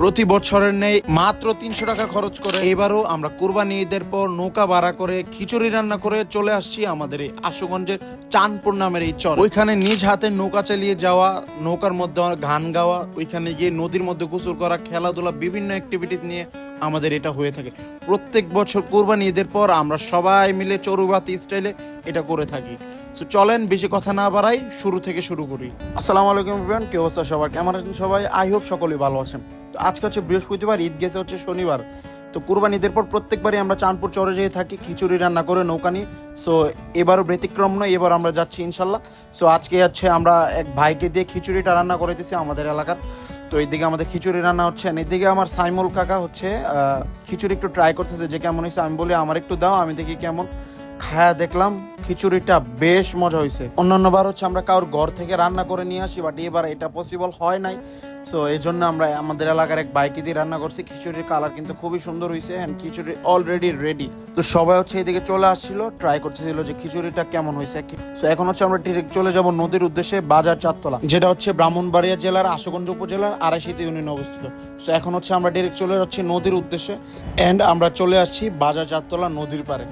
প্রতি বছরের নেই মাত্র তিনশো টাকা খরচ করে এবারও আমরা কুরবানি ঈদের পর নৌকা ভাড়া করে খিচুড়ি রান্না করে চলে আসছি আমাদের এই আশুগঞ্জের চাঁদপুর নামের এই চর। ওইখানে নিজ হাতে নৌকা চালিয়ে যাওয়া, নৌকার মধ্যে গান গাওয়া, ওইখানে গিয়ে নদীর মধ্যে গোসল করা, খেলাধুলা, বিভিন্ন অ্যাক্টিভিটিস নিয়ে আমাদের এটা হয়ে থাকে। প্রত্যেক বছর কোরবানি ঈদের পর আমরা সবাই মিলে চড়ুবাতি স্টাইলে এটা করে থাকি। সো চলেন, বেশি কথা না বাড়াই, শুরু থেকে শুরু করি। আসসালামু আলাইকুম এভরিওয়ান কি অবস্থা সবার? কেমন আছেন সবাই? আই হোপ সকলেই ভালো আছেন। তো আজকে হচ্ছে বৃহস্পতিবার, ঈদ গেছে হচ্ছে শনিবার। তো কুরবানি ঈদের পর প্রত্যেকবারই আমরা চাঁদপুর চরে যেয়ে থাকি, খিচুড়ি রান্না করে, নৌকা নিয়ে। সো এবারও ব্যতিক্রম নয়, এবার আমরা যাচ্ছি ইনশাল্লাহ। সো আজকে হচ্ছে আমরা এক ভাইকে দিয়ে খিচুড়িটা রান্না করে দিছি আমাদের এলাকার। তো এইদিকে আমাদের খিচুড়ি রান্না হচ্ছে এদিকে আমার সাইমুল কাকা হচ্ছে খিচুড়ি একটু ট্রাই করতেছে যে কেমন হয়েছে, আমি বলি, আমার একটু দাও, আমি দেখি কেমন। খায়া দেখলাম খিচুড়িটা বেশ মজা হয়েছে অন্যান্য বার হচ্ছে আমরা কারোর ঘর থেকে রান্না করে নিয়ে আসি বাট এবার এটা পসিবল হয় নাই। সো এই জন্য আমরা আমাদের এলাকার এক বাইকে দিয়ে রান্না করছি। খিচুড়ির কালার কিন্তু খুবই সুন্দর হয়েছে অ্যান্ড খিচুড়ি অলরেডি রেডি তো সবাই হচ্ছে এদিকে চলে আসছিল ট্রাই করতেছিল যে খিচুড়িটা কেমন হয়েছে সো এখন হচ্ছে আমরা ডিরেক্ট চলে যাব নদীর উদ্দেশ্যে বাজার চারতলা যেটা হচ্ছে ব্রাহ্মণবাড়িয়া জেলার আশুগঞ্জ উপজেলার আড়াইশিতে ইউনিয়নে অবস্থিত। সো এখন হচ্ছে আমরা ডিরেক্ট চলে যাচ্ছি নদীর উদ্দেশ্যে অ্যান্ড আমরা চলে আসছি বাজার চারতলা নদীর পারে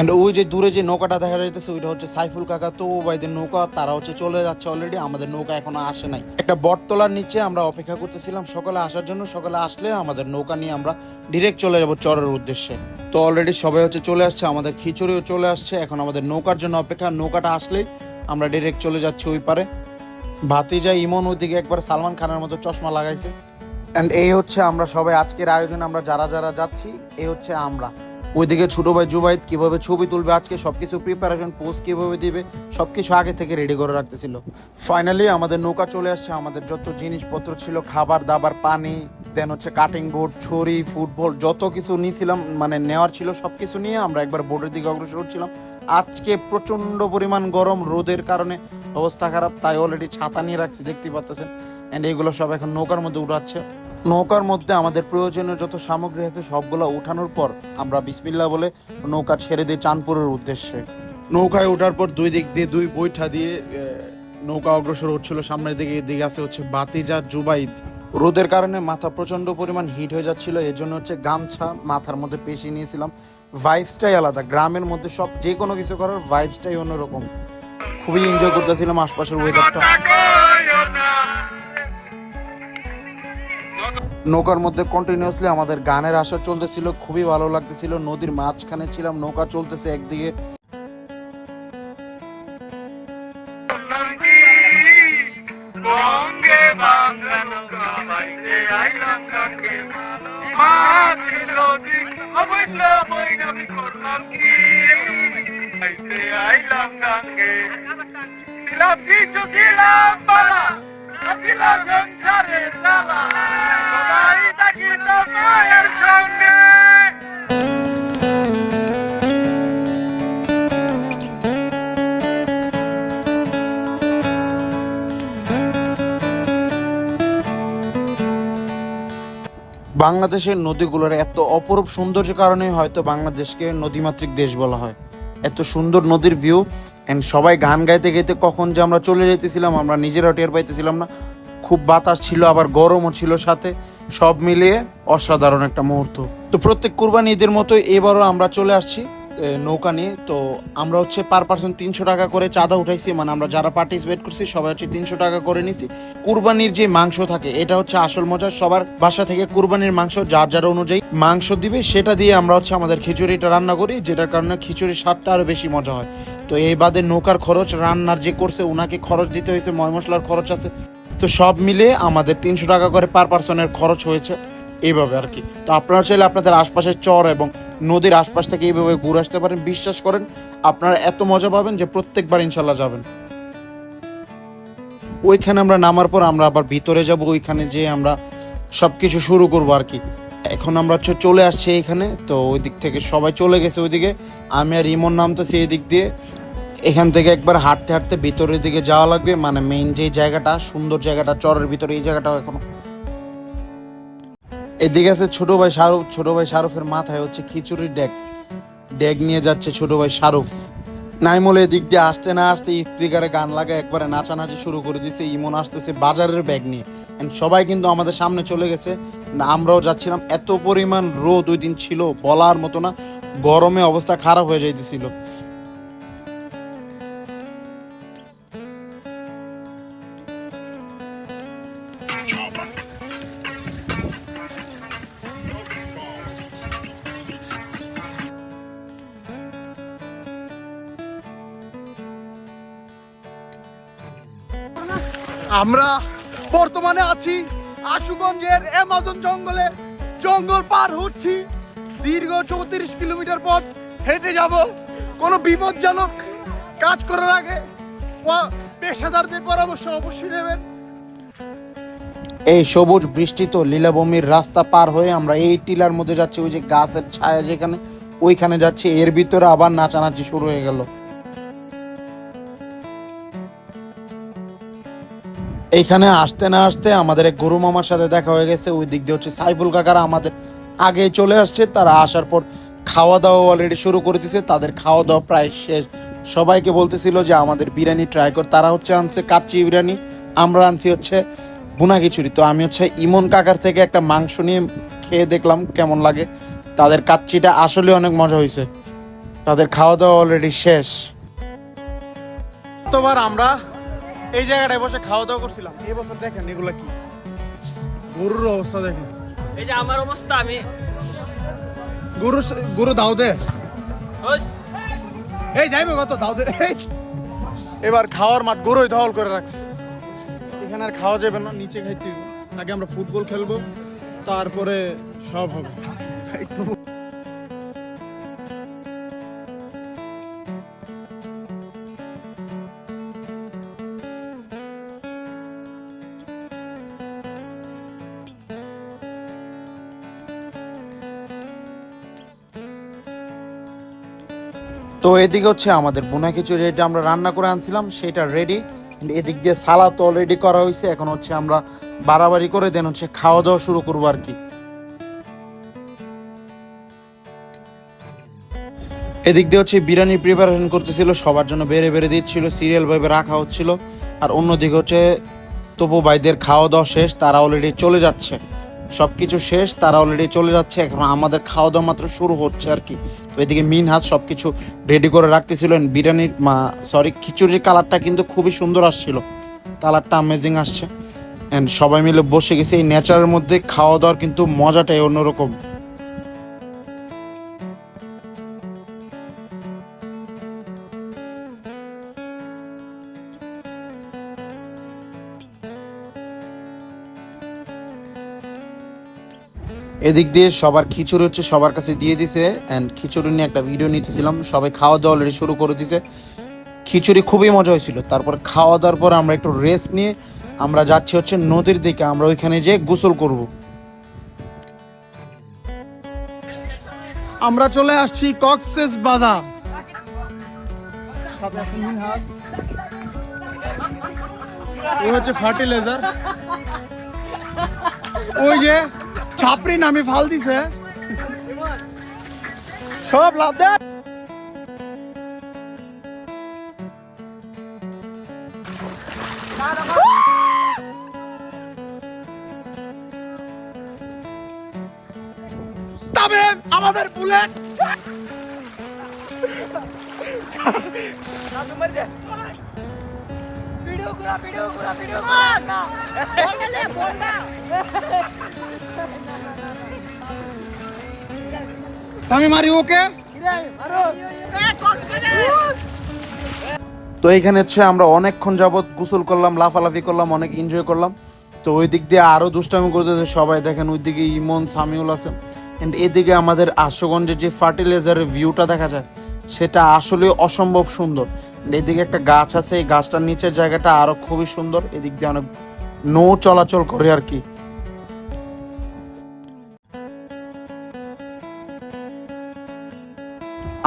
এন্ড ওই যে দূরে যে নৌকাটা দেখা যাইতেছে, ওইটা হচ্ছে সাইফুল কাকা। তো ভাইদের নৌকা, তারা হচ্ছে চলে যাচ্ছে অলরেডি আমাদের নৌকা এখনও আসে নাই। একটা বটতলার নিচে আমরা অপেক্ষা করতেছিলাম, সকালে আসার জন্য। সকালে আসলে আমাদের নৌকা নিয়ে আমরা ডিরেক্ট চলে যাব চরের উদ্দেশ্যে। তো অলরেডি সবাই হচ্ছে চলে আসছে, আমাদের খিচুড়িও চলে আসছে। এখন আমাদের নৌকার জন্য অপেক্ষা, নৌকাটা আসলেই আমরা ডিরেক্ট চলে যাচ্ছি ওই পারে। ভাতিজা, ইমন ওইদিকে একবার সালমান খানের মতো চশমা লাগাইছে। অ্যান্ড এই হচ্ছে আমরা সবাই আজকের আয়োজনে আমরা যারা যারা যাচ্ছি, এই হচ্ছে আমরা। ওইদিকে ছোট ভাই জুবাইদ কীভাবে ছবি তুলবে আজকে? সবকিছু প্রিপারেশন পোস্ট কীভাবে দিবে? সবকিছু আগে থেকে রেডি করে রাখতেছিল। ফাইনালি আমাদের নৌকা চলে আসছে। আমাদের যত জিনিসপত্র ছিল, খাবার, দাবার, পানি দেন হচ্ছে কাটিং বোর্ড ছড়ি ফুটবল যত কিছু নিয়েছিলাম মানে নেওয়ার ছিল সব কিছু নিয়ে আমরা একবার বোর্ডের দিকে অগ্রসর হচ্ছিলাম। আজকে প্রচণ্ড পরিমাণ গরম, রোদের কারণে অবস্থা খারাপ, তাই অলরেডি ছাতা নিয়ে রাখছি দেখতে পাচ্ছেন অ্যান্ড এইগুলো সব এখন নৌকার মধ্যে উড়াচ্ছে। নৌকার মধ্যে আমাদের প্রয়োজনীয় যত সামগ্রী আছে সবগুলো উঠানোর পর আমরা বিসমিল্লা বলে নৌকা ছেড়ে দিই চাঁদপুরের উদ্দেশ্যে। নৌকায় ওঠার পর দুই দিক দিয়ে দুই বৈঠা দিয়ে নৌকা অগ্রসর হচ্ছিল। সামনের দিকে এদিকে আছে হচ্ছে বাতিজা জুবাইদ। রোদের কারণে মাথা প্রচণ্ড পরিমাণ হিট হয়ে যাচ্ছিল। এর জন্য হচ্ছে গামছা মাথার মধ্যে পেশি নিয়েছিলাম। ভাইবসটাই আলাদা। গ্রামের মধ্যে সব যে কোনো কিছু করার ভাইবসটাই অন্যরকম। খুবই এনজয় করতেছিলাম আশপাশের ওয়েদারটা নৌকার মধ্যে কন্টিনিউয়াসলি আমাদের গানের আসর চলতেছিল, খুবই ভালো লাগতেছিল, নদীর মাঝখানে ছিলাম, নৌকা চলতেছে একদিকে। ছিলাম সংসারে জ্বালা সবাই থাকি তো মায়ের সঙ্গে বাংলাদেশের নদীগুলোর এত অপরূপ সৌন্দর্যের কারণে হয়তো বাংলাদেশকে নদীমাতৃক দেশ বলা হয়। এত সুন্দর নদীর ভিউ এন্ড সবাই গান গাইতে গাইতে কখন যে আমরা চলে যেতেছিলাম, আমরা নিজেরাও টের পাইতেছিলাম না। খুব বাতাস ছিল, আবার গরমও ছিল সাথে। সব মিলিয়ে অসাধারণ একটা মুহূর্ত। তো প্রত্যেক কুরবানি ঈদের মতো এবারও আমরা চলে আসছি নৌকা নিয়ে। তো আমরা হচ্ছে পার পার্সন তিনশো টাকা করে চাঁদা উঠাইছি মানে আমরা যারা পার্টিসিপেট করছি, সবাই হচ্ছে তিনশো টাকা করে নিছি। কুরবানির যে মাংস থাকে, এটা হচ্ছে আসল মজা। সবার বাসা থেকে কুরবানির মাংস, যার যার অনুযায়ী মাংস দিবে, সেটা দিয়ে আমরা হচ্ছে আমাদের খিচুড়িটা রান্না করি, যেটার কারণে খিচুড়ির স্বাদটা আরও বেশি মজা হয়। তো এই বাদে নৌকার খরচ, রান্নার যে করছে ওনাকে খরচ দিতে হয়েছে, ময় মশলার খরচ আছে। তো সব মিলে আমাদের তিনশো টাকা করে পার পার্সনের খরচ হয়েছে এইভাবে আর কি। তো আপনারা চাইলে আপনাদের আশপাশের চর এবং নদীর আশপাশ থেকে এইভাবে ঘুরে আসতে পারেন। বিশ্বাস করেন, আপনারা এত মজা পাবেন যে প্রত্যেকবার ইনশাল্লাহ যাবেন। ওইখানে আমরা নামার পর আমরা আবার ভিতরে যাব, ওইখানে যে আমরা সব কিছু শুরু করব আর কি। এখন আমরা চলে আসছি এখানে তো ওই দিক থেকে সবাই চলে গেছে ওইদিকে। আমি আর ইমন নামতেছি এই দিক দিয়ে। এখান থেকে একবার হাঁটতে হাঁটতে ভিতরের দিকে যাওয়া লাগবে। মানে মেইন যে জায়গাটা, সুন্দর জায়গাটা, চরের ভিতরে এই জায়গাটাও এখনও। এদিকে আছে ছোট ভাই শাহরুখ। ছোট ভাই শাহরুখের মাথায় হচ্ছে খিচুড়ির ডেক। ডেক নিয়ে যাচ্ছে ছোট ভাই শাহরুখ। নাইমুল এদিক দিয়ে আসতে না আসতে স্পিকারে গান লাগা একবারে নাচানাচি শুরু করে দিয়েছে ইমন আসতেছে বাজারের ব্যাগ নিয়ে। সবাই কিন্তু আমাদের সামনে চলে গেছে। And আমরাও যাচ্ছিলাম। এত পরিমাণ রোদ ওই দিন ছিল বলার মতো না। গরমে অবস্থা খারাপ হয়ে যাইতেছিল। আমরা বর্তমানে আছি আশুগঞ্জের অ্যামাজন জঙ্গলে। জঙ্গল পার হচ্ছি। দীর্ঘ চৌত্রিশ কিলোমিটার পথ হেঁটে যাব। কোনো বিপজ্জনক কাজ করার আগে পেশাদারদের পরামর্শ অবশ্যই নেবেন। এই সবুজ বৃষ্টিত লীলাভূমির রাস্তা পার হয়ে আমরা এই টিলার মধ্যে যাচ্ছি, ওই যে গাছের ছায়া যেখানে, ওইখানে যাচ্ছি। এর ভিতরে আবার নাচানাচি শুরু হয়ে গেল। এইখানে আসতে না আসতে আমাদের এক গরু মামার সাথে দেখা হয়ে গেছে। ওই দিক দিয়ে হচ্ছে সাইফুল কাকারা আমাদের আগে চলে আসছে, তারা আসার পর খাওয়া দাওয়া অলরেডি শুরু করে দিছে। তাদের খাওয়া দাওয়া প্রায় শেষ। সবাইকে বলতেছিল যে আমাদের বিরিয়ানি ট্রাই কর। তারা হচ্ছে আনছে কাচ্চি বিরিয়ানি, আমরা আনছি হচ্ছে বুনা খিচুড়ি। তো আমি হচ্ছে ইমন কাকার থেকে একটা মাংস নিয়ে খেয়ে দেখলাম, কেমন লাগে। তাদের কাচ্চিটা আসলে অনেক মজা হয়েছে। তাদের খাওয়া দাওয়া অলরেডি শেষ তোমার আমরা এই জায়গাটায় বসে খাওয়া দাওয়া করছিলাম। এই বছর দেখেন এগুলা কি? গরুর অবস্থা দেখেন। এই যে আমার অবস্থা আমি গরু গরু দাও দে। এই যাইবে কত? দাও দে। এবার খাওয়ার মাঠ গরুই ধওয়াল করে রাখছে। এখানে আর খাওয়া যাবে না নিচে খাইতে। আগে আমরা ফুটবল খেলব তারপরে সব হবে। তো এদিকে হচ্ছে আমাদের বোনা খিচুড়ি যেটা আমরা রান্না করে আনছিলাম, সেটা রেডি এদিক দিয়ে সালাদ তো অলরেডি করা হয়েছে, এখন হচ্ছে আমরা বাড়াবাড়ি করে দেন হচ্ছে খাওয়া দাওয়া শুরু করব আর কি। এদিক দিয়ে হচ্ছে বিরিয়ানি প্রিপারেশন করতেছিল, সবার জন্য বেড়ে বেড়ে দিচ্ছিল সিরিয়াল ভাবে রাখা হচ্ছিল। আর অন্যদিকে হচ্ছে তপু ভাইদের খাওয়া দাওয়া শেষ, তারা অলরেডি চলে যাচ্ছে। সব কিছু শেষ, তারা অলরেডি চলে যাচ্ছে। এখন আমাদের খাওয়া দাওয়া মাত্র শুরু হচ্ছে আর কি। তো এদিকে মিনহাজ সব কিছু রেডি করে রাখতেছিলেন বিরিয়ানির মা সরি খিচুড়ির কালারটা কিন্তু খুবই সুন্দর আসছিল। কালারটা অ্যামেজিং আসছে। অ্যান্ড সবাই মিলে বসে গেছে। এই নেচারের মধ্যে খাওয়া দাওয়ার কিন্তু মজাটাই অন্যরকম। এদিক দিয়ে সবার খিচুড়ি হচ্ছে, সবার কাছে দিয়ে দিছে। অ্যান্ড খিচুড়ি নিয়ে একটা ভিডিও নিতেছিলাম। সবাই খাওয়া দাওয়া অলরেডি শুরু করে দিছে। খিচুড়ি খুবই মজা হয়েছিল। তারপর খাওয়া দাওয়ার পর আমরা একটু রেস্ট নিয়ে আমরা যাচ্ছি হচ্ছে নদীর দিকে। আমরা ওইখানে যেয়ে গোসল করব। আমরা চলে আসছি কক্সেস বাজার। ও হচ্ছে ফার্টিলাইজার ওই যে ছাপরি নামে ফাল দিছে। সব লাভ দেয় আমাদের বুলেট। আমি মারি ওকে। তো এইখানে হচ্ছে আমরা অনেকক্ষণ যাবত গোসল করলাম লাফালাফি করলাম অনেক এনজয় করলাম। তো ওই দিক দিয়ে আরও দুষ্টামি করতেছে সবাই দেখেন ওই দিকে ইমন সামিউল আছে। অ্যান্ড এদিকে আমাদের আশুগঞ্জের যে ফার্টিলাইজারের ভিউটা দেখা যায় সেটা আসলে অসম্ভব সুন্দর। এদিকে একটা গাছ আছে, এই গাছটার নিচের জায়গাটা আরও খুবই সুন্দর। এদিক দিয়ে অনেক নৌ চলাচল করে আর কি।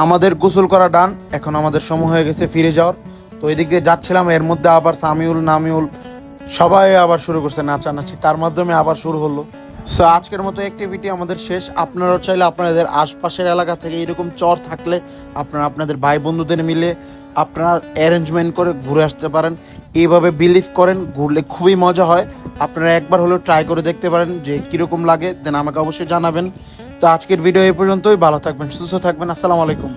আমাদের গোসল করা ডান, এখন আমাদের সময় হয়ে গেছে ফিরে যাওয়ার। তো এদিক দিয়ে যাচ্ছিলাম, এর মধ্যে আবার সামিউল, নামিউল, সবাই আবার শুরু করছে নাচানাচি। তার মাধ্যমে আবার শুরু হলো। সো আজকের মতো অ্যাক্টিভিটি আমাদের শেষ। আপনারাও চাইলে আপনাদের আশপাশের এলাকা থেকে এরকম চর থাকলে আপনারা আপনাদের ভাই বন্ধুদের মিলে আপনারা অ্যারেঞ্জমেন্ট করে ঘুরে আসতে পারেন। এইভাবে বিলিভ করেন, ঘুরলে খুবই মজা হয়। আপনারা একবার হলেও ট্রাই করে দেখতে পারেন যে কীরকম লাগে দেন আমাকে অবশ্যই জানাবেন। তো আজকের ভিডিও এই পর্যন্তই। ভালো থাকবেন, সুস্থ থাকবেন। আসসালামু আলাইকুম।